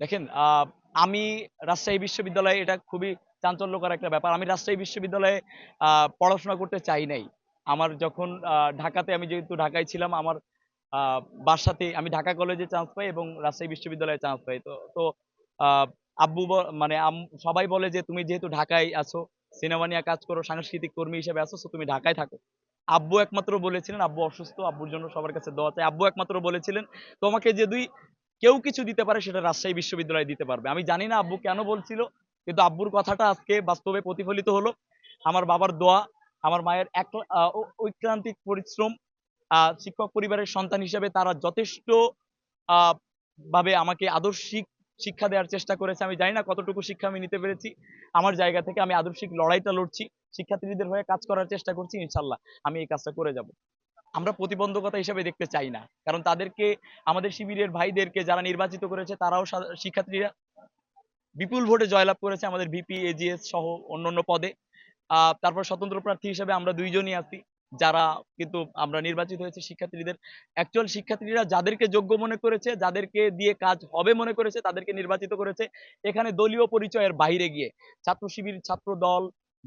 দেখেন আমি রাজশাহী বিশ্ববিদ্যালয়ে এটা খুবই চাঞ্চল্যকর একটা ব্যাপার। আমি রাজশাহী বিশ্ববিদ্যালয়ে পড়াশোনা করতে চাই নাই। আমার যখন ঢাকাতে আমি যেহেতু ঢাকায় ছিলাম, আমার বাসাতে আমি ঢাকা কলেজে চান্স পাই এবং রাজশাহী বিশ্ববিদ্যালয়ে চান্স পাই। তো তো আব্বু মানে সবাই বলে যে, তুমি যেহেতু ঢাকায় আছো, সিনেমা নিয়ে কাজ করো, সাংস্কৃতিক কর্মী হিসেবে আছো তুমি ঢাকায় থাকো। আব্বু একমাত্র বলেছিলেন, আব্বু অসুস্থ, আব্বুর জন্য সবার কাছে দোয়া চাই। আব্বু একমাত্র বলেছিলেন, তোমাকে যদি কেউ কিছু দিতে পারে, সেটা রাজশাহী বিশ্ববিদ্যালয় দিতে পারবে। আমি জানি না আব্বু কেন বলছিল, কিন্তু আব্বুর কথাটা আজকে বাস্তবে প্রতিফলিত হলো। আমার বাবার দোয়া, আমার মায়ের এক ঐক্রান্তিক পরিশ্রম শিক্ষক পরিবারের সন্তান হিসেবে তারা যথেষ্ট ভাবে আমাকে আদর্শিক শিক্ষা দেওয়ার চেষ্টা করেছে। আমি জানি না কতটুকু শিক্ষা আমি নিতে পেরেছি। আমার জায়গা থেকে আমি আদর্শিক লড়াইটা লড়ছি। শিক্ষার্থীদের হয়ে কাজ করার চেষ্টা করছি, ইনশাল্লাহ আমি এই কাজটা করে যাব। আমরা প্রতিবন্ধকতা হিসেবে দেখতে চাই না। কারণ তাদেরকে, আমাদের শিবিরের ভাইদেরকে যারা নির্বাচিত করেছে, তারাও শিক্ষার্থীরা বিপুল ভোটে জয়লাভ করেছে আমাদের ভিপি, এজিএস সহ অন্যান্য পদে। তারপর স্বতন্ত্র প্রার্থী হিসেবে আমরা দুইজনই আছি, যারা কিন্তু আমরা নির্বাচিত হয়েছে শিক্ষার্থীদের। অ্যাকচুয়াল শিক্ষার্থীরা যাদেরকে যোগ্য মনে করেছে, যাদেরকে দিয়ে কাজ হবে মনে করেছে, তাদেরকে নির্বাচিত করেছে। এখানে দলীয় পরিচয়ের বাইরে গিয়ে ছাত্র শিবির ছাত্র দল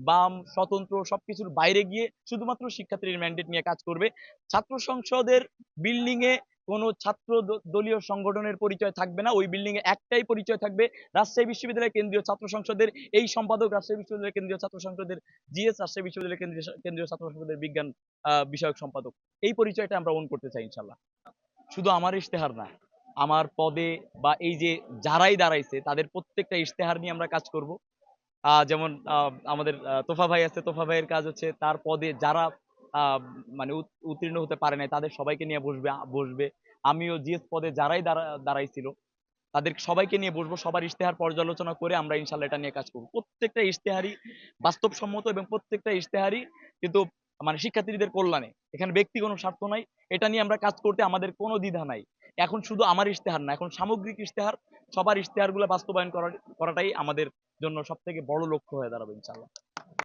বাম, স্বতন্ত্র সবকিছুর বাইরে গিয়ে শুধুমাত্র শিক্ষার্থীর ম্যান্ডেট নিয়ে কাজ করবে। ছাত্র সংসদের বিল্ডিং এ কোনো ছাত্র দলীয় সংগঠনের পরিচয় থাকবে না। ওই বিল্ডিং এ একটাই পরিচয় থাকবে, রাজশাহী বিশ্ববিদ্যালয় কেন্দ্রীয় ছাত্র সংসদের। এই সম্পাদক রাজশাহী বিশ্ববিদ্যালয় কেন্দ্রীয় ছাত্র সংসদের জিএস, রাজশাহী বিশ্ববিদ্যালয় কেন্দ্রীয় কেন্দ্রীয় ছাত্র সংসদের বিজ্ঞান বিষয়ক সম্পাদক। এই পরিচয়টা আমরা ওন করতে চাই ইনশাল্লাহ শুধু আমার ইশতেহার না, আমার পদে বা এই যে যারাই দাঁড়াইছে, তাদের প্রত্যেকটা ইশতেহার নিয়ে আমরা কাজ করব। যেমন আমাদের তোফা ভাই আছে, তোফা ভাইয়ের কাজ হচ্ছে তার পদে যারা মানে উত্তীর্ণ হতে পারে নাই, তাদের সবাইকে নিয়ে বসবে বসবে। আমিও জিএস পদে যারাই দাঁড়া- দাঁড়াইছিল, তাদের সবাইকে নিয়ে বসবো, সবার ইশতেহার পর্যালোচনা করে আমরা ইনশাল্লাহ এটা নিয়ে কাজ করব। প্রত্যেকটা ইশতেহারই বাস্তবসম্মত এবং প্রত্যেকটা ইশতেহারই কিন্তু মানে শিক্ষার্থীদের কল্যাণে, এখানে ব্যক্তি কোনো স্বার্থ নাই, এটা নিয়ে আমরা কাজ করতে আমাদের কোনো দ্বিধা নাই। এখন শুধু আমার ইশতেহার না, এখন সামগ্রিক ইশতেহার, সবার ইশতেহারগুলো বাস্তবায়ন করা করাটাই আমাদের জন্য সব থেকে বড় লক্ষ্য হয়ে দাঁড়াবে ইনশাল্লাহ